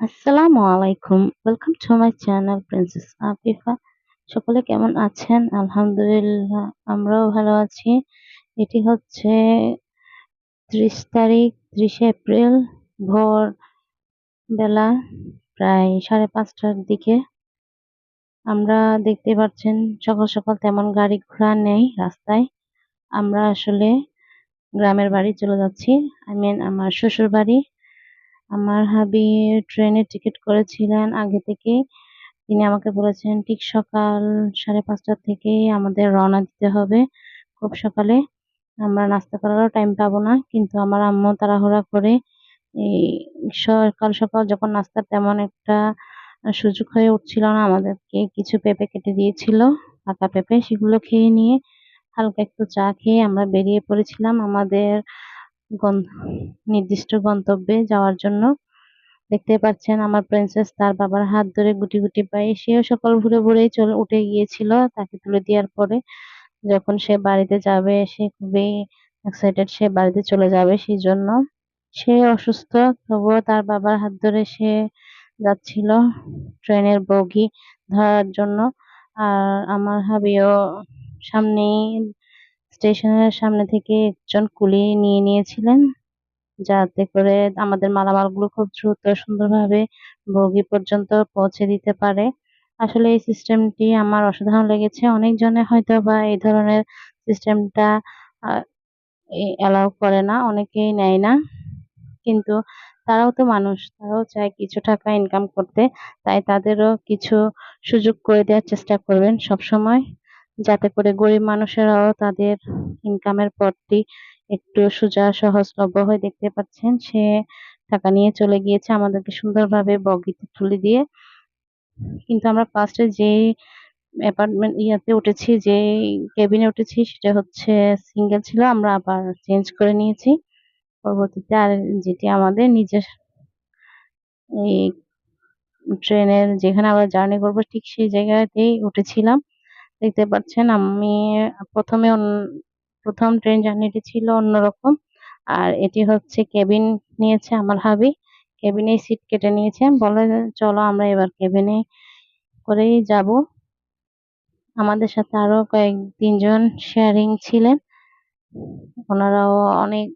আসসালামু আলাইকুম welcome to my channel princess Afifa সকলে কেমন আছেন? আলহামদুলিল্লাহ, আমরাও ভালো আছি। এটি হচ্ছে ত্রিশ তারিখ, ত্রিশে এপ্রিল, ভোর বেলা প্রায় সাড়ে পাঁচটার দিকে। আমরা দেখতে পাচ্ছেন সকাল সকাল তেমন গাড়ি ঘোড়া নেই রাস্তায়। আমরা আসলে গ্রামের বাড়ি চলে যাচ্ছি। আই মিন আমার শ্বশুর বাড়ি আমার হাবি ট্রেনের টিকিট করেছিলেন আগে থেকে তিনি আমাকে বলেছেন, ঠিক সকাল সাড়ে পাঁচটা থেকে আমাদের রওনা দিতে হবে। খুব সকালে আমরা নাস্তা করারও টাইম পাবো না। কিন্তু আমার আম্মু তাড়াহুড়া করে এই সকাল সকাল যখন নাস্তার তেমন একটা সুযোগ হয়ে উঠছিল না, আমাদেরকে কিছু পেঁপে কেটে দিয়েছিল, পাকা পেঁপে, সেগুলো খেয়ে নিয়ে হালকা একটু চা খেয়ে আমরা বেরিয়ে পড়েছিলাম। আমাদের নির্দিষ্ট গন্তব্যে যাওয়ার জন্য দেখতে পাচ্ছেন আমার প্রিন্সেস তার বাবার হাত ধরে গুটি গুটি পায়ে সেও সকাল ভোরে ভোরেই চলে, উঠে গিয়েছিল তাকে তুলে দেওয়ার পরে। যখন সে বাড়িতে যাবে, সে খুবই এক্সাইটেড সে বাড়িতে চলে যাবে সেই জন্য সে অসুস্থ, তবুও তার বাবার হাত ধরে সে যাচ্ছিল ট্রেনের বগি ধরার জন্য। আর আমার হাবিও সামনেই স্টেশনের সামনে থেকে একজন কুলি নিয়ে নিয়েছিলেন, যাতে করে আমাদের মালামালগুলো খুব দ্রুত সুন্দরভাবে বগি পর্যন্ত পৌঁছে দিতে পারে। আসলে এই সিস্টেমটি আমার অসাধারণ লেগেছে। অনেকজনে হয়তো বা এই ধরনের সিস্টেমটা অ্যালাউ করে না, অনেকেই নেয় না। কিন্তু তারাও তো মানুষ, তারাও চায় কিছু টাকা ইনকাম করতে, তাই তাদেরও কিছু সুযোগ করে দেওয়ার চেষ্টা করবেন সব সময় যাতে করে গরিব মানুষেরাও তাদের ইনকামের পথটি একটু সোজা সহজলভ্য হয়ে দেখতে পাচ্ছেন। সে টাকা নিয়ে চলে গিয়েছে আমাদেরকে সুন্দরভাবে বগিতে তুলে দিয়ে। কিন্তু আমরা ফার্স্টে যে অ্যাপার্টমেন্ট ইয়াতে উঠেছি যে কেবিনে উঠেছি, সেটা হচ্ছে সিঙ্গেল ছিল। আমরা আবার চেঞ্জ করে নিয়েছি। পরবর্তীতে আর যেটি আমাদের নিজের এই ট্রেনের যেখানে আমরা জার্নি করব, ঠিক সেই জায়গাতেই উঠেছিলাম। দেখতে পাচ্ছেন, আমি প্রথমে অন, প্রথম ট্রেন জার্নিটি ছিল অন্যরকম। আর এটি হচ্ছে কেবিন নিয়েছে আমার হাবি। কেবিনে সিট কেটে নিয়েছে। বলে চলো আমরা এবার কেবিনে করেই যাব। আমাদের সাথে আরও কয়েক, তিনজন শেয়ারিং ছিলেন। ওনারাও অনেক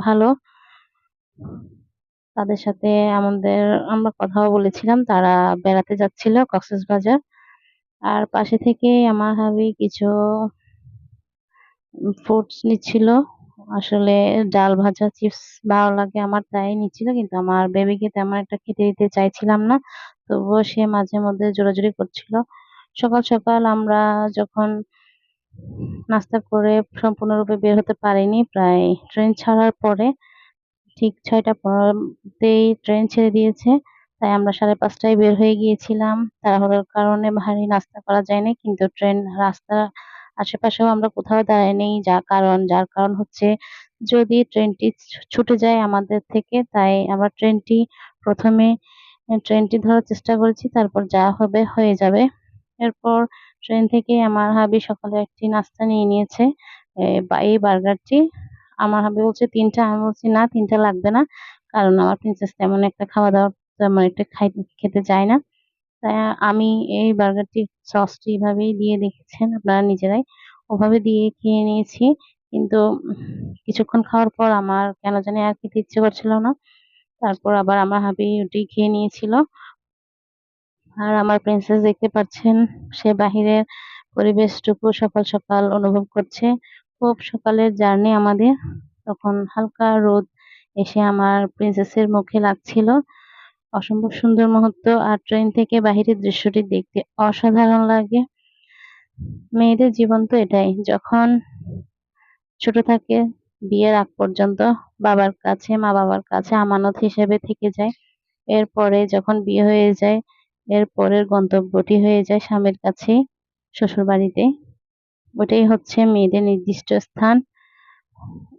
ভালো। তাদের সাথে আমাদের, আমরা কথাও বলেছিলাম, তারা বেড়াতে যাচ্ছিল কক্সবাজার। আর পাশে থেকে আমার হাবি কিছু ফ্রুটস নিচ্ছিল। আসলে ডাল ভাজা চিপস ভালো লাগে আমার, তাই নিচ্ছিল। কিন্তু আমার বেবিকে তেমন একটা খেতে দিতে চাইছিলাম না, তবুও সে মাঝে মধ্যে জোরাজুরি করছিল। সকাল সকাল আমরা যখন নাস্তা করে সম্পূর্ণরূপে বের হতে পারিনি, প্রায় ট্রেন ছাড়ার পরে ঠিক ছয়টা পনেরোতেই ট্রেন ছেড়ে দিয়েছে। তাই আমরা সাড়ে পাঁচটায় বের হয়ে গিয়েছিলাম। তাড়াহুড়োর কারণে ভারী নাস্তা করা যায়নি, কিন্তু ট্রেন রাস্তা আশেপাশেও আমরা কোথাও দাঁড়াইনি যা কারণ, যার কারণ হচ্ছে যদি ট্রেনটি ছুটে যায় আমাদের থেকে, তাই আমরা ট্রেনটি প্রথমে, ট্রেনটি ধরার চেষ্টা করেছি, তারপর যা হবে হয়ে যাবে। এরপর ট্রেন থেকে আমার হাবি সকালে একটি নাস্তা নিয়ে নিয়েছে। এই বার্গারটি। আমার হাবি বলছে, তিনটা? আমি বলছি, না, তিনটা লাগবে না, কারণ আমার প্রিন্সেস তেমন একটা খাওয়া দাওয়া তেমন একটা খাই, খেতে চায় না। তাই আমি এই বার্গারটি সসটি এভাবেই দিয়ে দেখেছেন আপনারা নিজেরাই। ওভাবে দিয়ে খেয়ে নিয়েছি। কিন্তু কিছুক্ষণ খাওয়ার পর আমার কেন জানি আর খেতে ইচ্ছে করছিল না। তারপর আবার আমার হাবি ওটি খেয়ে নিয়েছিল। আর আমার প্রিন্সেস দেখতে পাচ্ছেন, সে বাহিরের পরিবেশটুকু সকাল সকাল অনুভব করছে। খুব সকালের জার্নি আমাদের। তখন হালকা রোদ এসে আমার প্রিন্সেসের মুখে লাগছিল। অসম্ভব সুন্দর মুহূর্ত আর ট্রেন থেকে বাহিরের দৃশ্যটি দেখতে অসাধারণ লাগে। মেয়েদের জীবন তো এটাই, যখন ছোট থাকে বিয়ের আগ পর্যন্ত বাবার কাছে, মা বাবার কাছে আমানত হিসেবে থেকে যায়। এরপরে যখন বিয়ে হয়ে যায়, এর পরের গন্তব্যটি হয়ে যায় স্বামীর কাছে শ্বশুর বাড়িতে ওটাই হচ্ছে মেয়েদের নির্দিষ্ট স্থান।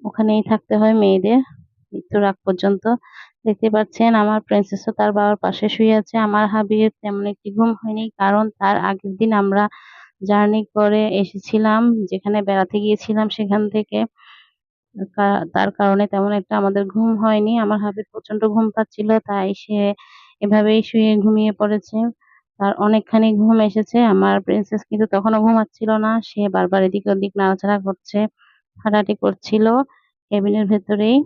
ওখানেই থাকতে হয় মেয়েদের মৃত্যুর আগ পর্যন্ত। দেখতে পাচ্ছেন, আমার প্রিন্সেসও তার বাবার পাশে শুয়ে আছে। আমার হাবির তেমন একটি ঘুম হয়নি, কারণ তার আগের দিন আমরা জার্নি করে এসেছিলাম, যেখানে বেড়াতে গিয়েছিলাম সেখান থেকে। তার কারণে তেমন একটা আমাদের ঘুম হয়নি। আমার হাবিব প্রচণ্ড ঘুম পাচ্ছিল, তাই সে এভাবেই শুয়ে ঘুমিয়ে পড়েছে। তার অনেকখানি ঘুম এসেছে। আমার প্রিন্সেস কিন্তু তখনও ঘুমাচ্ছিল না, সে বারবার এদিক ওদিক নাড়াচাড়া করছে, হাঁটাহাঁটি করছিল কেবিনের ভেতরেই।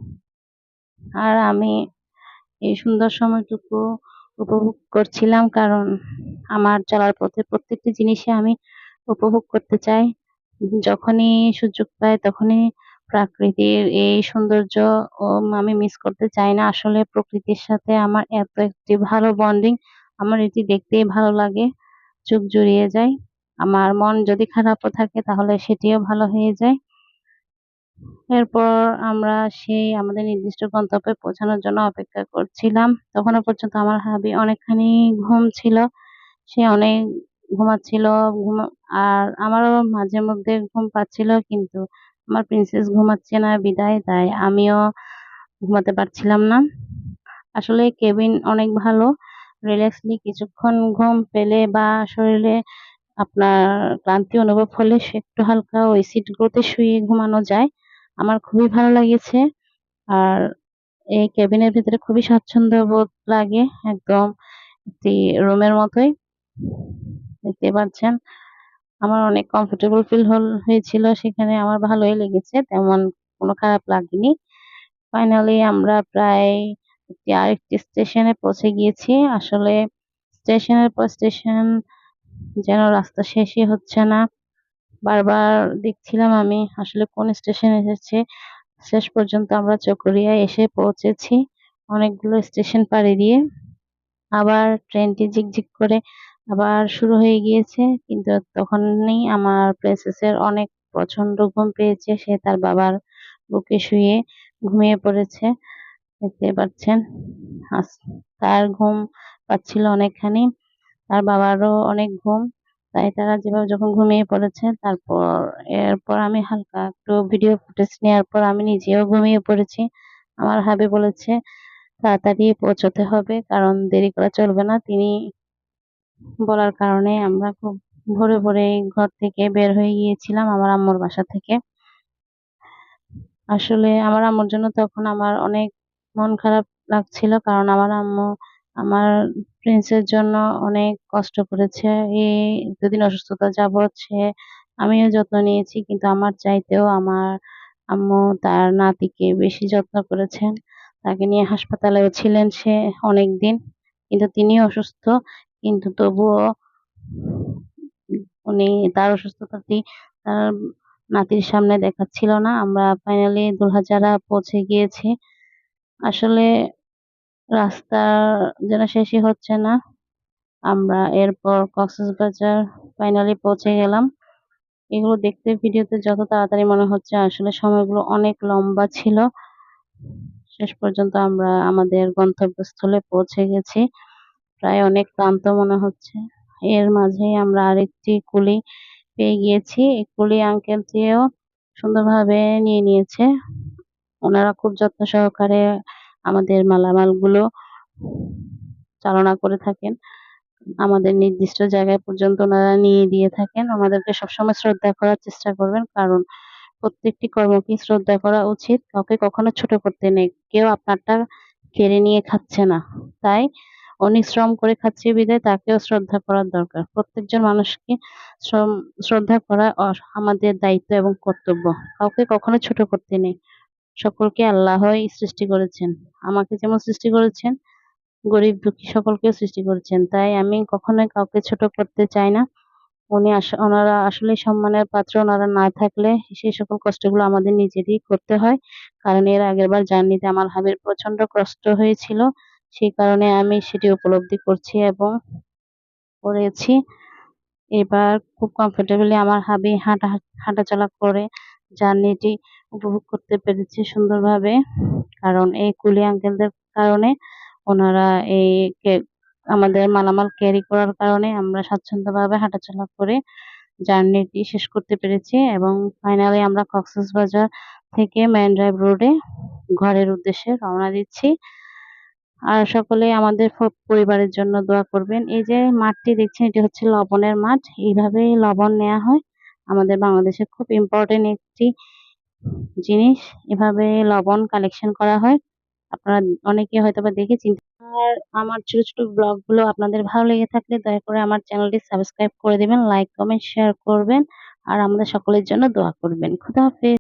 আর আমি এই সুন্দর সময়টুকু উপভোগ করছিলাম কারণ আমার চলার পথে প্রত্যেকটি জিনিসই আমি উপভোগ করতে চাই। যখনই সুযোগ পাই তখনই প্রাকৃতির এই সৌন্দর্য আমি মিস করতে চাই না। আসলে প্রকৃতির সাথে আমার এত একটি ভালো বন্ডিং আমার এটি দেখতেই ভালো লাগে, চোখ জুড়িয়ে যায়। আমার মন যদি খারাপও থাকে তাহলে সেটিও ভালো হয়ে যায়। এরপর আমরা সেই আমাদের নির্দিষ্ট গন্তব্যে পৌঁছানোর জন্য অপেক্ষা করছিলাম। তখনও পর্যন্ত আমার হাবি অনেকখানি ঘুম ছিল। সে অনেক ঘুমাচ্ছিল, ঘুমা আর আমারও মাঝে মধ্যে ঘুম পাচ্ছিল কিন্তু আমার প্রিন্সেস ঘুমাচ্ছে না বিদায়, তাই আমিও ঘুমাতে পারছিলাম না। আসলে কেবিন অনেক ভালো রিল্যাক্সলি কিছুক্ষণ ঘুম পেলে বা শরীরে আপনার ক্লান্তি অনুভব হলে সে একটু হালকা ওই সিটগুলোতে শুয়ে ঘুমানো যায়। আমার খুবই ভালো লেগেছে। আর এই কেবিনের ভিতরে খুবই স্বাচ্ছন্দ্য বোধ লাগে একদম একটি রুমের মতোই। দেখতে পাচ্ছেন? আমার অনেক কমফোর্টেবল ফিল হল, হয়েছিল সেখানে, আমার ভালোই লেগেছে, তেমন কোনো খারাপ লাগেনি। ফাইনালি আমরা প্রায় একটি আরেকটি স্টেশনে পৌঁছে গিয়েছি। আসলে স্টেশনের পর স্টেশন যেন রাস্তা শেষই হচ্ছে না। বারবার দেখছিলাম আমি আসলে কোন স্টেশন এসেছে। শেষ পর্যন্ত আমরা চকরিয়ায় এসে পৌঁছেছি অনেকগুলো স্টেশন পাড়ি দিয়ে। আবার ট্রেনটি ঝিকঝিক করে আবার শুরু হয়ে গিয়েছে, কিন্তু তখনই আমার প্রিন্সেসের অনেক প্রচণ্ড ঘুম পেয়েছে, সে তার বাবার বুকে শুয়ে ঘুমিয়ে পড়েছে, দেখতে পাচ্ছেন। তার ঘুম পাচ্ছিল অনেকখানি, তার বাবারও অনেক ঘুম। তাই তারা যেভাবে যখন ঘুমিয়ে পড়েছে, তারপর, এরপর আমি হালকা একটু ভিডিও ফুটেজ নেওয়ার পর আমি নিজেও ঘুমিয়ে পড়েছি। আমার হাবি বলেছে, তাড়াতাড়ি পৌঁছতে হবে, কারণ দেরি করা চলবে না। তিনি বলার কারণে আমরা খুব ভোরে ভোরে ঘর থেকে বের হয়ে গিয়েছিলাম আমার আম্মুর বাসা থেকে। আসলে আমার আম্মুর জন্য তখন আমার অনেক মন খারাপ লাগছিল, কারণ আমার আম্মু আমার প্রিন্সের জন্য অনেক কষ্ট করেছে। এই দুদিন অসুস্থতা যাবৎ সে আমিও যত্ন নিয়েছি, কিন্তু আমার চাইতেও আমার আম্মু তার নাতিকে বেশি যত্ন করেছেন। তাকে নিয়ে হাসপাতালেও ছিলেন সে অনেক দিন কিন্তু তিনি অসুস্থ, কিন্তু তবুও উনি তার অসুস্থতাটি তার নাতির সামনে দেখাচ্ছিল না। আমরা ফাইনালি দুলহাজারা পৌঁছে গিয়েছি। আসলে রাস্তা যেন শেষই হচ্ছে না। আমরা এরপর কক্সবাজার ফাইনালি পৌঁছে গেলাম। এগুলো দেখতে ভিডিওতে যত তাড়াতাড়ি মনে হচ্ছে, আসলে সময়গুলো অনেক লম্বা ছিল। শেষ পর্যন্ত আমরা আমাদের গন্তব্যস্থলে পৌঁছে গেছি। প্রায় অনেক ক্লান্ত মনে হচ্ছে। এর মাঝেই আমরা আরেকটি কুলি পেয়ে গিয়েছি। এই কুলি আঙ্কেলটিও সুন্দরভাবে নিয়ে নিয়েছে। ওনারা খুব যত্ন সহকারে আমাদের মালামালগুলো চালনা করে থাকেন। আমাদের নির্দিষ্ট জায়গায় পর্যন্ত ওনারা নিয়ে দিয়ে থাকেন। আমাদেরকে সবসময় শ্রদ্ধা করার চেষ্টা করবেন, কারণ প্রত্যেকটি কর্মকে শ্রদ্ধা করা উচিত। কাউকে কখনো ছোট করতে নেই। কেউ আপনারটা কেড়ে নিয়ে খাচ্ছে না। তাই উনি শ্রম করে খাচ্ছে বিদায়, তাকেও শ্রদ্ধা করার দরকার। প্রত্যেকজন মানুষকে শ্রম, শ্রদ্ধা করা আমাদের দায়িত্ব এবং কর্তব্য। কাউকে কখনো ছোট করতে নেই। সকলকে আল্লাহই সৃষ্টি করেছেন। আমাকে যেমন সৃষ্টি করেছেন, গরিব দুঃখী সকলকেও সৃষ্টি করেছেন। তাই আমি কখনোই কাউকে ছোট করতে চাই না। উনি ওনারা আসলে সম্মানের পাত্র। ওনারা না থাকলে সেই সকল কষ্টগুলো আমাদের নিজেরই করতে হয়। কারণ এর আগের বার জার্নিতে আমার হাবির প্রচণ্ড কষ্ট হয়েছিল। সেই কারণে আমি সেটি উপলব্ধি করছি এবং করেছি। এবার খুব কমফোর্টেবলি আমার হাবি হাঁটা, হাঁটাচলা করে জার্নিটি উপভোগ করতে পেরেছি সুন্দরভাবে। কারণ এই কুলি আঙ্কেলদের কারণে ওনারা এই আমাদের মালামাল ক্যারি করার কারণে আমরা স্বাচ্ছন্দ্যভাবে হাঁটাচলা করে জার্নিটি শেষ করতে পেরেছি এবং ফাইনালি আমরা কক্সবাজার থেকে মেন ড্রাইভ রোডে ঘরের উদ্দেশ্যে রওনা দিচ্ছি। আর সকলে আমাদের পরিবারের জন্য দোয়া করবেন। এই যে মাঠটি দেখছেন, এটি হচ্ছে লবণের মাঠ। এইভাবেই লবণ নেওয়া হয়। আমাদের বাংলাদেশে খুব ইম্পর্টেন্ট একটি জিনিস এভাবে লবণ কালেকশন করা হয় আপনারা অনেকে হয়তোবা দেখে চিনতে আর আমার ছোট, ছোট ব্লগগুলো আপনাদের ভালো লেগে থাকলে দয়া করে আমার চ্যানেলটি সাবস্ক্রাইব করে দেবেন লাইক, কমেন্ট, শেয়ার করবেন আর আমাদের সকলের জন্য দোয়া করবেন। খুদা হাফেজ।